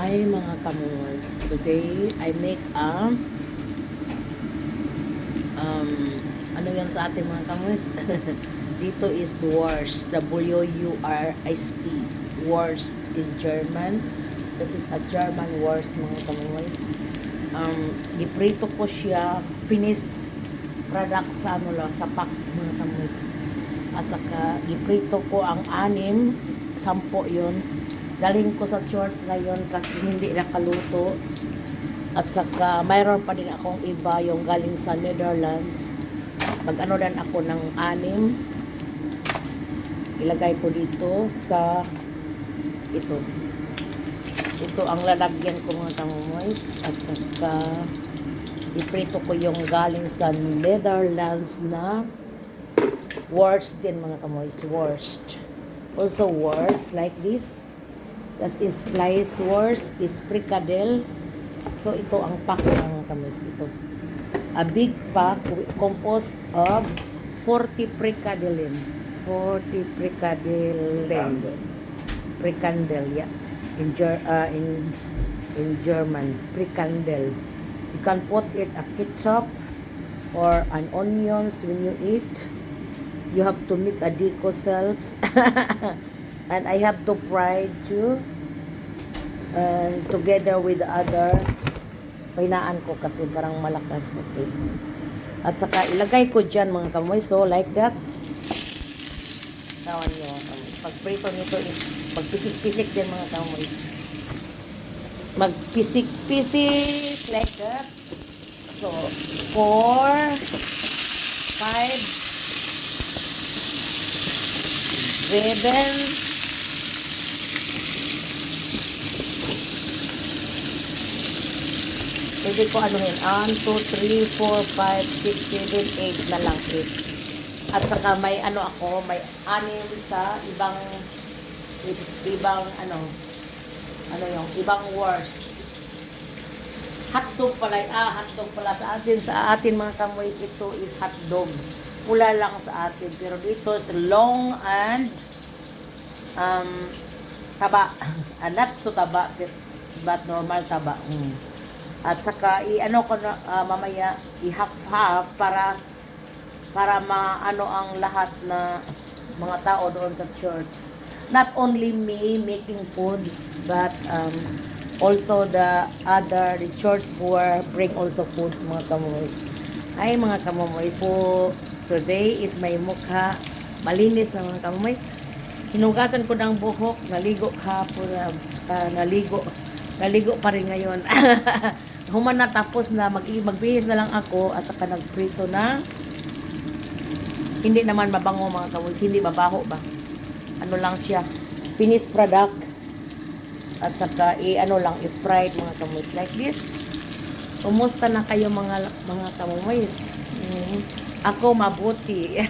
Hi mga kamuas. Today, I make a um, ano yan sa ating mga kamuas? Dito is worst. W-U-R-S-T. Worst in German. This is a German worst mga kamuas. Um, giprito ko siya. Finish product sa ano lang, sa pack mga kamuas. At saka, ko ang anim. Sampo yun galing ko sa church ngayon kasi hindi nakaluto. At saka mayroon pa din akong iba yung galing sa Netherlands. Mag-ano din ako ng anim. Ilagay ko dito sa ito. Ito ang lalagyan ko mga kamumoys. At saka iprito ko yung galing sa Netherlands na worst din mga kamoys. Worst. Also worst like this. Das is worst is fricadelle. So ito ang pack ng kamis ito. A big pack composed of 40 fricadellen. 40 fricadellen. Frikandel, yeah. In Ger uh, in in German, frikandel. You can put it a ketchup or an onions when you eat. You have to make a deco selves. and I have to fry too. And together with the other painaan ko kasi parang malakas okay at saka ilagay ko dyan mga kamoy. So like that. Tawan nyo. Pag prito nito is pagpisik-pisik din mga kamoy. Magpisik-pisik like that. So 4 5 7 Pwede ko anuhin. 1, 2, 3, 4, 5, 6, 7, 8 na lang. 8. At saka may ano ako, may anim sa ibang ibang ano ano yung ibang worst. Hotdog pala, ah, hotdog pala sa atin. Sa atin mga kamoy, ito is hotdog. Pula lang sa atin. Pero dito is long and um, taba. Ah, not so taba, but normal taba. Mm. At saka i-ano ko na ah, mamaya i-half-half para para maano ang lahat na mga tao doon sa church. Not only me making foods but um, also the other the church who are bring also foods mga kamoys. Ay mga kamoys, so today is my mukha malinis na mga kamoys. Hinugasan ko ng buhok, naligo kahapon, uh, saka naligo, naligo pa rin ngayon. Human na tapos na mag magbihis na lang ako at saka nagprito na hindi naman mabango mga kamoys, hindi mabaho ba? Ano lang siya, finished product at saka i-ano lang, i-fried mga kamoys like this. Kumusta na kayo mga mga kamoys? Mm, ako mabuti.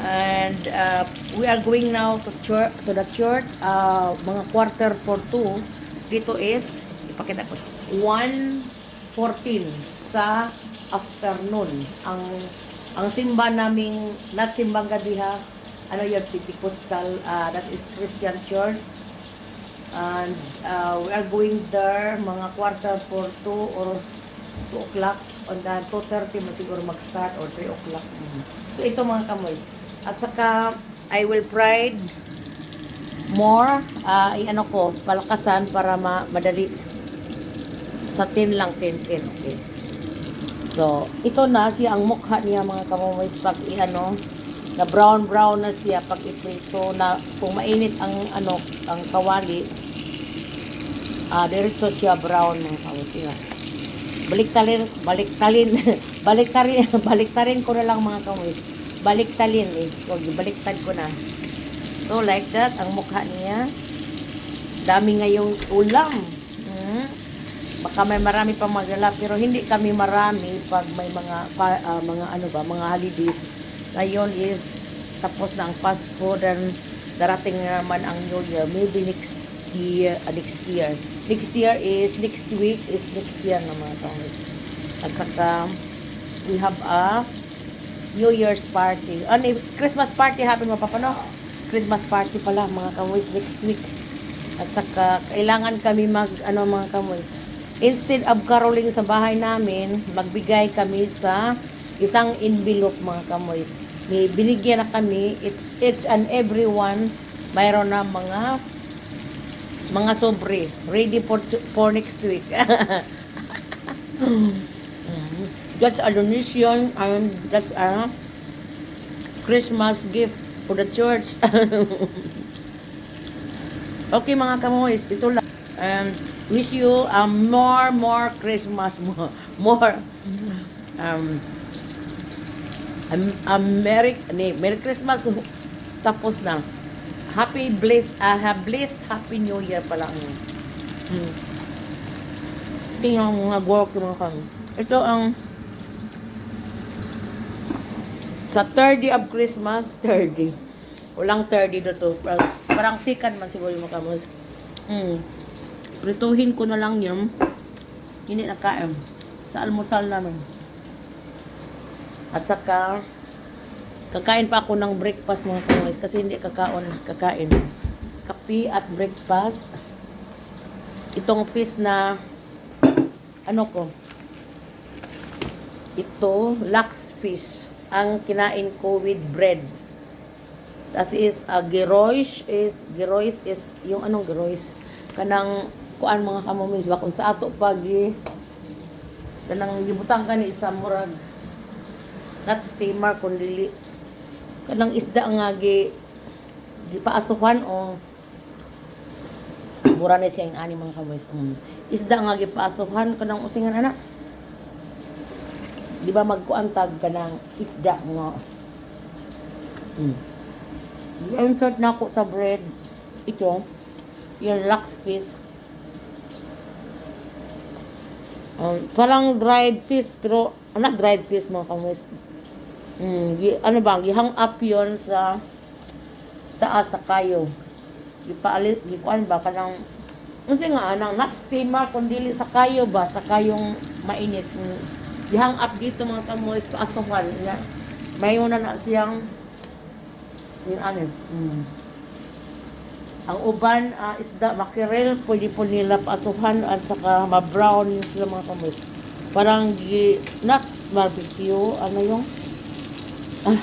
And uh, we are going now to church to the church uh, mga quarter for two. Dito is ipakita ko 1:14 sa afternoon. Ang ang simba naming not simbang gabi ha. Ano yun, Pentecostal, uh, that is Christian Church. And uh, we are going there mga quarter for 2 or 2 o'clock. On the 2.30 mo siguro mag-start or 3 o'clock. So ito mga kamoys. At saka I will pride more. Uh, i-ano ko, palakasan para ma madali sa 10 lang 10 10 okay. So, ito na siya ang mukha niya mga kamomoys pag i-ano na brown brown na siya pag iprito na kung mainit ang ano ang kawali ah diretso siya brown mga kamomoys nga baliktalin baliktarin baliktarin ko na lang mga kamomoys baliktalin eh. Wag baliktad ko na. So like that ang mukha niya. Dami ngayong ulam. Baka may marami pang magdala pero hindi kami marami pag may mga ah, mga ano ba mga holidays. Ngayon is tapos na ang food and darating na naman ang New Year. Maybe next year ah, next year. Next year is next week is next year na mga kamis at saka we have a New Year's party. Ano Christmas party happen mo papa Christmas party pala mga kamis next week. At saka, kailangan kami mag, ano mga kamoys, instead of caroling sa bahay namin, magbigay kami sa isang envelope mga kamoys. Ni binigyan na kami, it's, it's and everyone, mayroon na mga mga sobre ready for for next week. that's a donation and that's a Christmas gift for the church. okay mga kamoys, ito lang. And wish you a more more Christmas more um a, a Merry, ni, Merry Christmas tapos na. Happy blessed, uh, blessed Happy New Year pala. Hmm. Tingnan mo mga work mga kami. Ito ang sa 30 of Christmas, 30. Walang 30 dito. Parang, parang sikan man siguro yung makamos. Hmm. Prituhin ko na lang yun. Hindi nakain. Sa almusal namin. At saka, kakain pa ako ng breakfast mga kamoy. Kasi hindi kakaon, kakain. Kapi at breakfast. Itong fish na, ano ko, ito, lax fish. Ang kinain ko with bread. That is, uh, gyroish is, gyroish is, yung anong gyroish? Kanang, kuan mga kamomis ba, kung sa ato pag, kanang gibutang ka ni isa murag, not steamer, kundi, kanang isda nga gi, gipaasuhan o, mura na siya yung ani mga kamomis. Um, isda nga gipaasuhan, kanang usingan anak, di ba magkuantag ka ng isda nga. Mm. I-insert na ako sa bread. Ito, yung lax fish. Um, parang dried fish, pero, anak dried fish mga kamis. Mm, gi- ano ba, gihang up yun sa taas sa kayo. Gipaalit, gikuan ba, kanang, kasi nga, anang not steamer, kundi sa kayo ba, sa kayong mainit. Mm, Gihang up dito mga kamoys, paasuhan. Na, may una na siyang, yung ano, mm. Ang uban, ah, isda, makirel, pwede po nila paasuhan at saka ma-brown sila mga kamoy. Parang, gi, not barbecue, ano yung, ah,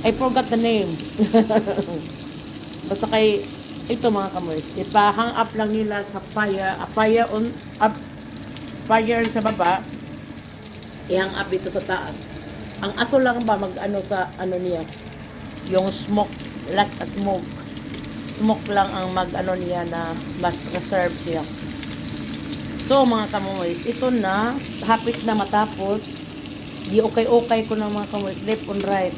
I forgot the name. Basta kay, ito mga kamoy, ipahang up lang nila sa fire, a fire on, up, fire sa baba, ihang up dito sa taas. Ang aso lang ba mag ano sa ano niya, yung smoke, a smoke. Smoke lang ang mag ano niya na mas reserve siya. So mga kamoys, ito na, hapit na matapos. Di okay-okay ko na mga kamoys, left on right.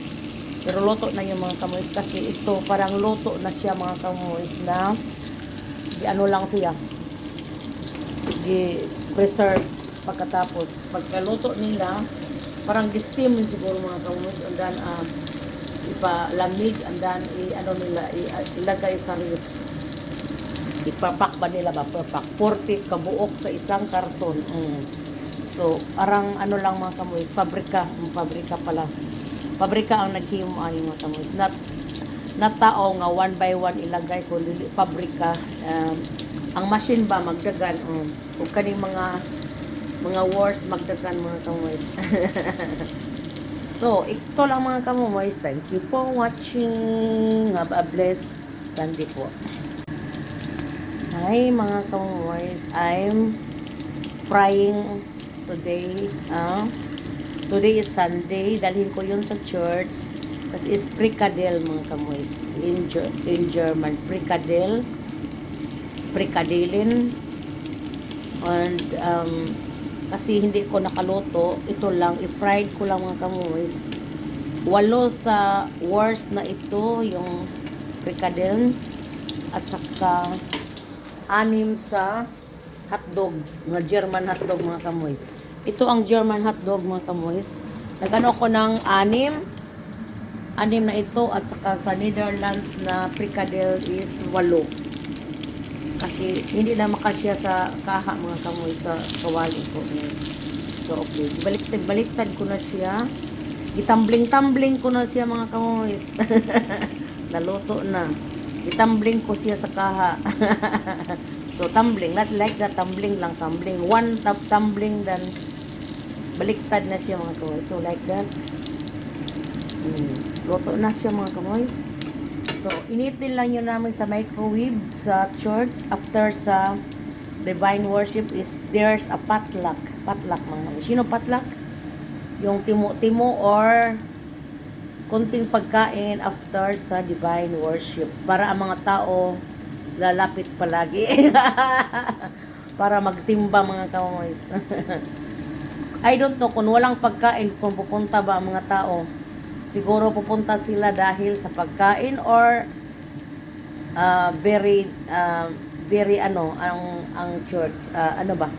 Pero loto na yung mga kamoys kasi ito parang loto na siya mga kamoys na di ano lang siya. Di preserve pagkatapos. Pagkaluto nila, parang di-steam din siguro mga kamoys and then um, ipalamig and then i, ano nila, i, ilagay sa ref. Ipapak ba nila ba? Papak. 40 kabuok sa isang karton. Mm. So, parang ano lang mga kamoy, pabrika, mm, pabrika pala. Pabrika ang naghimu ay mga kamoy. Not, not tao nga one by one ilagay ko, dili pabrika. Um, ang machine ba magdagan, um, kung kaning mga mga wars magdagan mga kamoy. so, ito lang mga kamoy. Thank you for watching. Have a blessed Sunday po. Hi mga kamoys, I'm frying today. ah today is Sunday. Dalhin ko yun sa church. Kasi is frikadel mga kamoys. In, in German, frikadel. Frikadelen. And um, kasi hindi ko nakaluto, ito lang, i-fried ko lang mga kamoys. Walo sa worst na ito, yung frikadel. At saka anim sa hotdog, mga German hotdog mga kamoys. Ito ang German hotdog mga kamoys. Nagano ko ng anim, anim na ito at saka sa Netherlands na frikadel is walo. Kasi hindi na makasya sa kaha mga kamoy sa kawali ko. So okay, baliktad baliktad ko na siya. Gitambling-tambling ko na siya mga kamoy. Naluto na. Itumbling ko siya sa kaha. so, tumbling. Not like that, tumbling lang, tumbling. One tub tumbling, then baliktad na siya mga kamoys. So, like that. Mm. Luto na siya mga kamoys. So, initin lang yun namin sa microwave sa church after sa divine worship is there's a potluck. Potluck mga kamoys. Sino potluck? Yung timo-timo or kunting pagkain after sa divine worship para ang mga tao lalapit palagi para magsimba mga kamoys I don't know kung walang pagkain kung pupunta ba ang mga tao siguro pupunta sila dahil sa pagkain or uh, very uh, very ano ang ang church uh, ano ba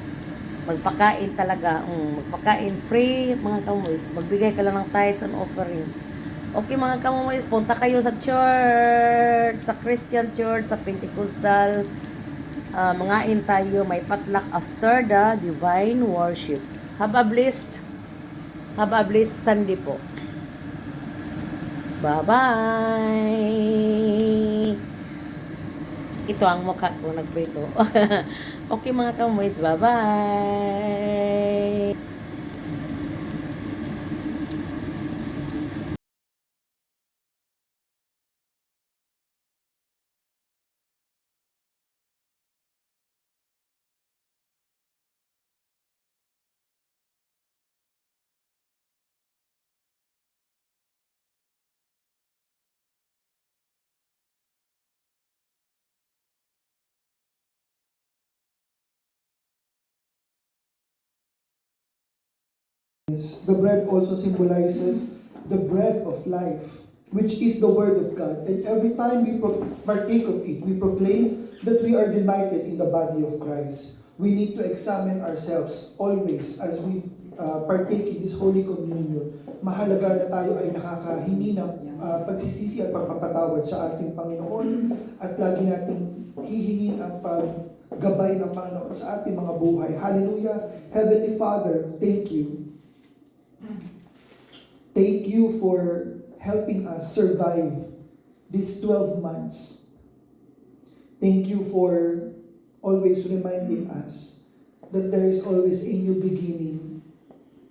magpakain talaga mm, magpakain free mga kamoys magbigay ka lang ng tithes and offering Okay mga kamumoys, punta kayo sa church, sa Christian church, sa Pentecostal. Uh, mangain tayo, may patlak after the divine worship. Have a blessed, have a blessed Sunday po. Bye-bye! Ito ang mukha ko nagprito. okay mga kamumoys, bye-bye! The bread also symbolizes the bread of life, which is the Word of God. And every time we partake of it, we proclaim that we are united in the body of Christ. We need to examine ourselves always as we uh, partake in this Holy Communion. Mahalaga na tayo ay nakakahingi ng uh, pagsisisi at pagpapatawad sa ating Panginoon at lagi nating hihingin ang paggabay ng Panginoon sa ating mga buhay. Hallelujah! Heavenly Father, thank you Thank you for helping us survive these 12 months. Thank you for always reminding us that there is always a new beginning,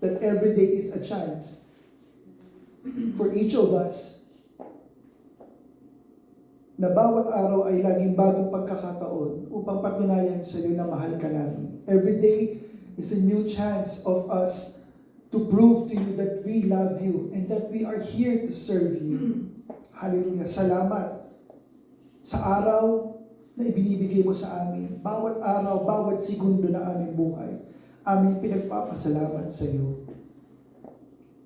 that every day is a chance for each of us na bawat araw ay laging bagong pagkakataon upang patunayan sa iyo na mahal ka namin. Every day is a new chance of us to prove to you that we love you and that we are here to serve you. Hallelujah. Salamat sa araw na ibinibigay mo sa amin. Bawat araw, bawat segundo na aming buhay, aming pinagpapasalamat sa iyo.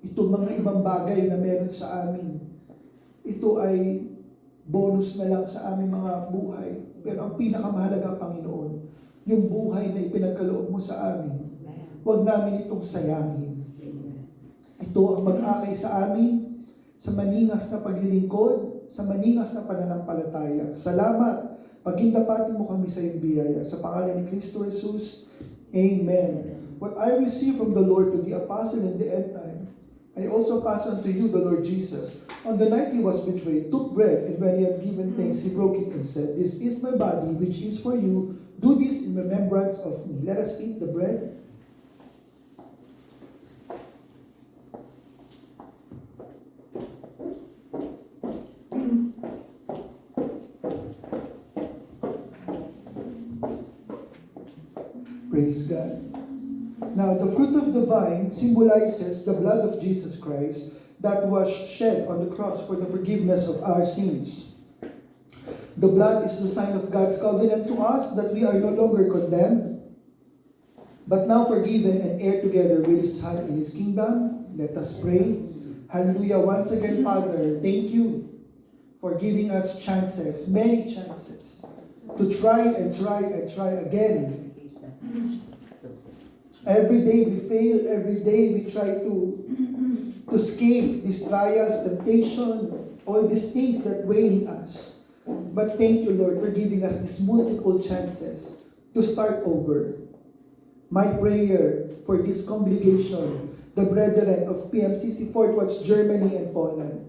Ito mga ibang bagay na meron sa amin, ito ay bonus na lang sa aming mga buhay. Pero ang pinakamahalaga, Panginoon, yung buhay na ipinagkaloob mo sa amin, huwag namin itong sayangin. Ito ang mag-akay sa amin sa maningas na paglilingkod, sa maningas na pananampalataya. Salamat. Pagindapatin mo kami sa iyong biyaya. Sa pangalan ni Kristo Jesus, Amen. What I received from the Lord to the apostle in the end time, I also pass on to you, the Lord Jesus. On the night he was betrayed, took bread, and when he had given thanks, he broke it and said, This is my body, which is for you. Do this in remembrance of me. Let us eat the bread. Praise God. Now, the fruit of the vine symbolizes the blood of Jesus Christ that was shed on the cross for the forgiveness of our sins. The blood is the sign of God's covenant to us that we are no longer condemned, but now forgiven and heir together with His Son in His kingdom. Let us pray. Hallelujah. Once again, Father, thank you for giving us chances, many chances, to try and try and try again Every day we fail, every day we try to to escape these trials, temptation, all these things that weigh in us. But thank you, Lord, for giving us these multiple chances to start over. My prayer for this congregation, the brethren of PMCC Fort Watch, Germany and Poland,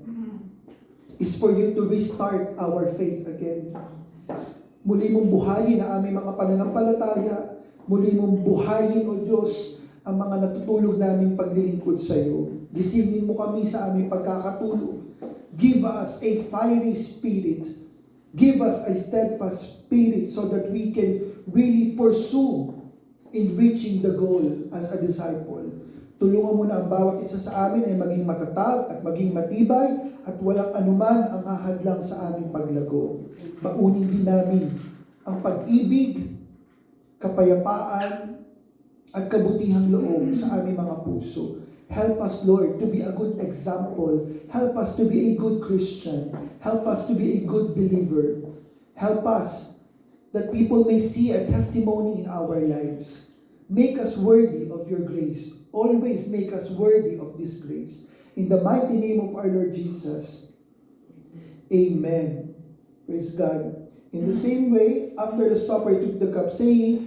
is for you to restart our faith again. Muli mong buhayin ang aming mga pananampalataya. Muli mong buhayin, O Diyos, ang mga natutulog naming paglilingkod sa iyo. Gisingin mo kami sa aming pagkakatulog. Give us a fiery spirit. Give us a steadfast spirit so that we can really pursue in reaching the goal as a disciple. Tulungan mo na ang bawat isa sa amin ay maging matatag at maging matibay at walang anuman ang hahadlang sa aming paglago. Maunin din namin ang pag-ibig, kapayapaan, at kabutihang loob sa aming mga puso. Help us, Lord, to be a good example. Help us to be a good Christian. Help us to be a good believer. Help us that people may see a testimony in our lives. Make us worthy of your grace. Always make us worthy of this grace. In the mighty name of our Lord Jesus. Amen. Praise God. In the same way, after the supper, he took the cup, saying,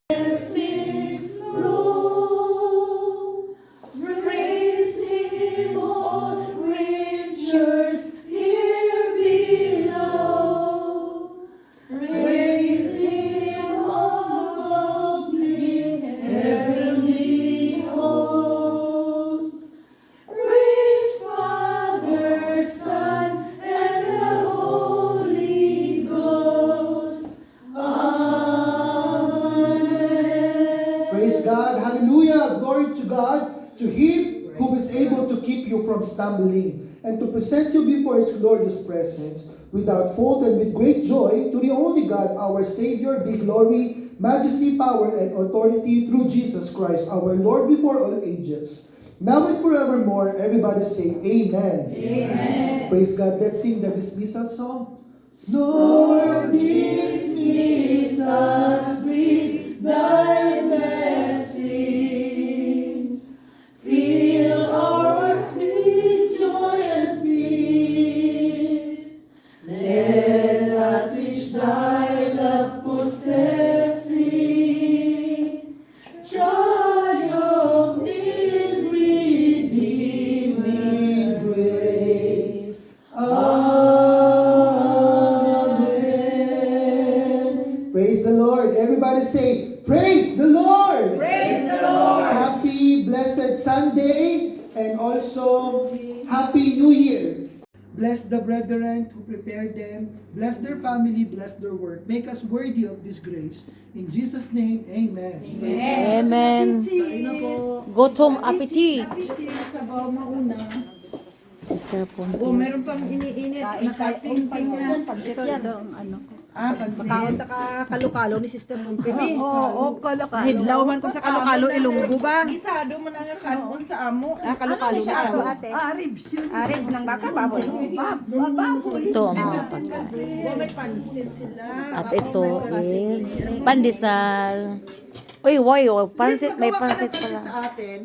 and to present you before His glorious presence without fault and with great joy to the only God, our Savior, be glory, majesty, power, and authority through Jesus Christ, our Lord before all ages. Now and forevermore, everybody say Amen. Amen. Praise God. Let's sing the dismissal song. Lord, dismiss us with thy family. Bless their work. Make us worthy of this grace. In Jesus' name, Amen. Amen. Po. Gutom appetit. Sabaw mauna. Sister O, Oh, meron pang iniinit. Nakating-ting na. Ito yan. ano. Ah, ka kalukalo ni Sister Pulpimi. Oo, kalakalo. Hidlaw man ko sa kalukalo ilunggo ba? Gisado man ang kanon sa amo. Ah, kalukalo Ano na ate. Ah, ribs. Ah, ribs ng baka baboy. Ito ang mga pansit. At ito is pandesal. Uy, wow, pansit, may pansit pala. Sa atin.